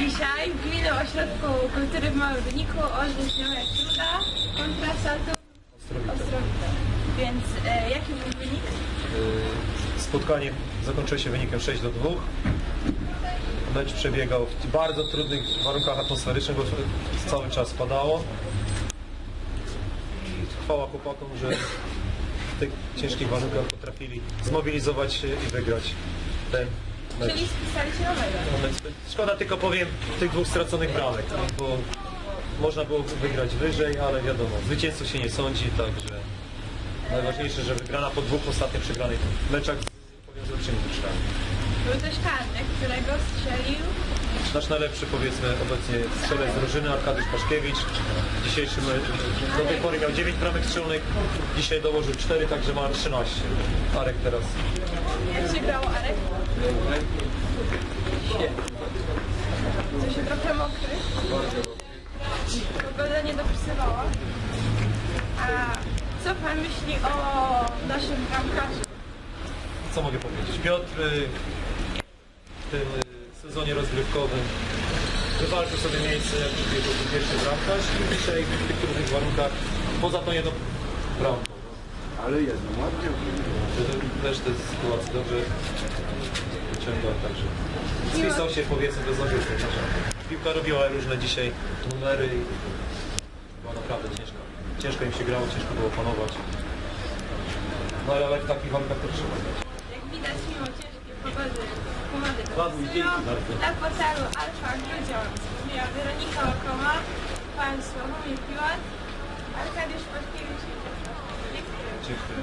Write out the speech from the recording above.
Dzisiaj w Gminnym Ośrodku Kultury w Małym Wyniku Orzech Ziomek Truda kontra Salto Ostrowite. Więc e, jaki był wynik? Y, Spotkanie zakończyło się wynikiem 6 do 2. Mecz przebiegał w bardzo trudnych warunkach atmosferycznych, bo cały czas padało. I chwała chłopakom, że w tych ciężkich warunkach potrafili zmobilizować się i wygrać ten. Czyli spisali się nowego. moment. Szkoda tylko powiem tych dwóch straconych bramek, bo można było wygrać wyżej, ale wiadomo, zwycięzców się nie sądzi, także najważniejsze, że wygrana po dwóch ostatnich przegranych meczach z powiązującymi drużynami. Był też karny, którego strzelił Nasz najlepszy powiedzmy obecnie strzelec drużyny Arkadiusz Paszkiewicz. W dzisiejszym do tej pory miał 9 bramek strzelonych, dzisiaj dołożył 4, także ma 13. Arek teraz Jak się grało Arek? Co się trochę mokry? Pogoda nie dopisywała. A co pan myśli o naszym bramkarzu? co mogę powiedzieć? Piotr y, w tym y, sezonie rozgrywkowym wywalczył sobie miejsce jako pierwszy bramkarz i dzisiaj w tych trudnych warunkach, poza tą jedną bramką. Ale jedno ładnie. Też te sytuacje dobrze wyciągał, także spisał się powiedzmy do zagrywki. Piłka robiła różne dzisiaj numery i była naprawdę ciężko. Ciężko im się grało, ciężko było panować. No ale w takich warunkach to trzeba grać. Jak widać, mimo ciężkiej pogody, pomady bardzo. Na portalu Alfa Grudziądz mówiła Weronika Łakoma, pan Sławomir Piłat, Arkadiusz Paszkiewicz i. Dziękuję. Dziękuję.